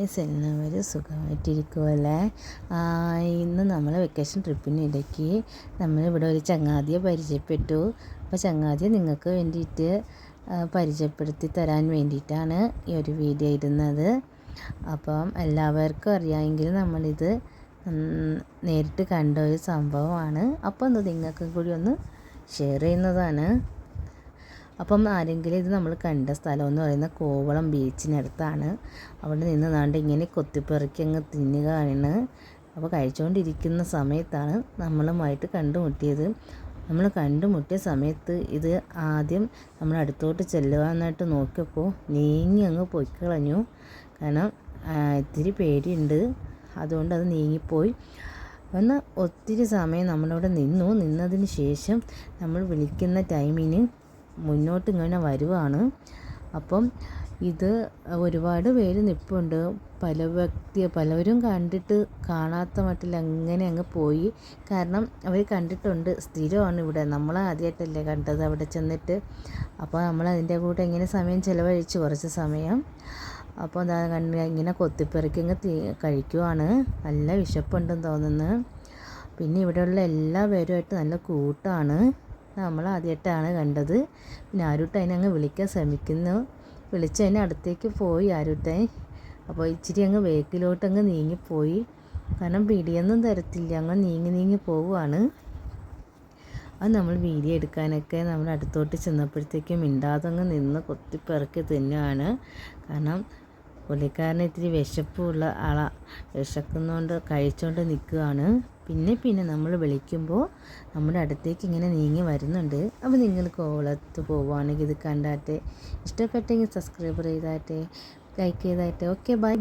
എല്ലാവരും സുഖമായിട്ടിരിക്കുമല്ലേ ഇന്ന് നമ്മൾ വെക്കേഷൻ ട്രിപ്പിനിടയ്ക്ക് നമ്മളിവിടെ ഒരു ചങ്ങാതിയെ പരിചയപ്പെട്ടു. അപ്പോൾ ചങ്ങാതിയെ നിങ്ങൾക്ക് വേണ്ടിയിട്ട് പരിചയപ്പെടുത്തി തരാൻ വേണ്ടിയിട്ടാണ് ഈ ഒരു വീഡിയോ ഇടുന്നത്. അപ്പം എല്ലാവർക്കും അറിയാമെങ്കിൽ നമ്മളിത് നേരിട്ട് കണ്ട ഒരു സംഭവമാണ്. അപ്പോൾ ഒന്ന് നിങ്ങൾക്കും കൂടി ഒന്ന് ഷെയർ ചെയ്യുന്നതാണ്. അപ്പം ആരെങ്കിലും ഇത് നമ്മൾ കണ്ട സ്ഥലം എന്ന് പറയുന്ന കോവളം ബീച്ചിനടുത്താണ്. അവിടെ നിന്ന് നാണ്ട് ഇങ്ങനെ കൊത്തിപ്പെറുക്കി അങ്ങ് തിന്നുകയാണ് അപ്പോൾ കഴിച്ചുകൊണ്ടിരിക്കുന്ന സമയത്താണ് നമ്മളുമായിട്ട് കണ്ടുമുട്ടിയത്. നമ്മൾ കണ്ടുമുട്ടിയ സമയത്ത് ഇത് ആദ്യം നമ്മൾ അടുത്തോട്ട് ചെല്ലുവാനായിട്ട് നോക്കിയപ്പോൾ നീങ്ങി അങ്ങ് പൊയ്ക്കളഞ്ഞു. കാരണം ഇത്തിരി പേടിയുണ്ട്. അതുകൊണ്ട് അത് നീങ്ങിപ്പോയി. എന്നാൽ ഒത്തിരി സമയം നമ്മളവിടെ നിന്നു. നിന്നതിന് ശേഷം നമ്മൾ വിളിക്കുന്ന ടൈമിന് മുന്നോട്ട് ഇങ്ങനെ വരുവാണ്. അപ്പം ഇത് ഒരുപാട് പേര് നിൽപ്പുണ്ട് പല വ്യക്തി പലവരും കണ്ടിട്ട് കാണാത്ത മട്ടിൽ അങ്ങനെ അങ്ങ് പോയി. കാരണം അവർ കണ്ടിട്ടുണ്ട് സ്ഥിരമാണ് ഇവിടെ. നമ്മൾ ആദ്യമായിട്ടല്ലേ കണ്ടത് അവിടെ ചെന്നിട്ട്. അപ്പോൾ നമ്മൾ അതിന്റെ കൂടെ ഇങ്ങനെ സമയം ചിലവഴിച്ചു കുറച്ച് സമയം. അപ്പോൾ എന്താ കണ്ട് ഇങ്ങനെ കൊത്തിപ്പെറുക്കി ഇങ്ങ് കഴിക്കുവാണ്. നല്ല വിശപ്പുണ്ടെന്ന് തോന്നുന്നു. പിന്നെ ഇവിടെയുള്ള എല്ലാ പേരുമായിട്ട് നല്ല കൂട്ടാണ്. നമ്മൾ ആദ്യമായിട്ടാണ് കണ്ടത്. പിന്നെ ആരുട്ട അതിനെ അങ്ങ് വിളിക്കാൻ ശ്രമിക്കുന്നു. വിളിച്ചതിന് അടുത്തേക്ക് പോയി ആരുട്ടൻ അപ്പോൾ ഇച്ചിരി അങ്ങ് വേക്കിലോട്ട് അങ്ങ് നീങ്ങിപ്പോയി. കാരണം പിടിയൊന്നും തരത്തില്ല. അങ്ങ് നീങ്ങി നീങ്ങി പോവുകയാണ് അത് നമ്മൾ വീഡിയോ എടുക്കാനൊക്കെ നമ്മൾ അടുത്തോട്ട് ചെന്നപ്പോഴത്തേക്കും മിണ്ടാതെ അങ്ങ് നിന്ന് കൊത്തിപ്പിറക്കി തന്നെയാണ് കാരണം പുള്ളിക്കാരന് ഇത്തിരി വിശപ്പുള്ള ആളാണ് വിശക്കുന്നതുകൊണ്ട് കഴിച്ചുകൊണ്ട് നിൽക്കുകയാണ് പിന്നെ പിന്നെ നമ്മൾ വിളിക്കുമ്പോൾ നമ്മുടെ അടുത്തേക്ക് ഇങ്ങനെ നീങ്ങി വരുന്നുണ്ട്. അപ്പോൾ നിങ്ങൾ കോളത്ത് പോവുകയാണെങ്കിൽ ഇത് കണ്ടാട്ടെ. ഇഷ്ടപ്പെട്ടെങ്കിൽ സബ്സ്ക്രൈബ് ചെയ്താട്ടെ ലൈക്ക് ചെയ്താട്ടെ. Okay bye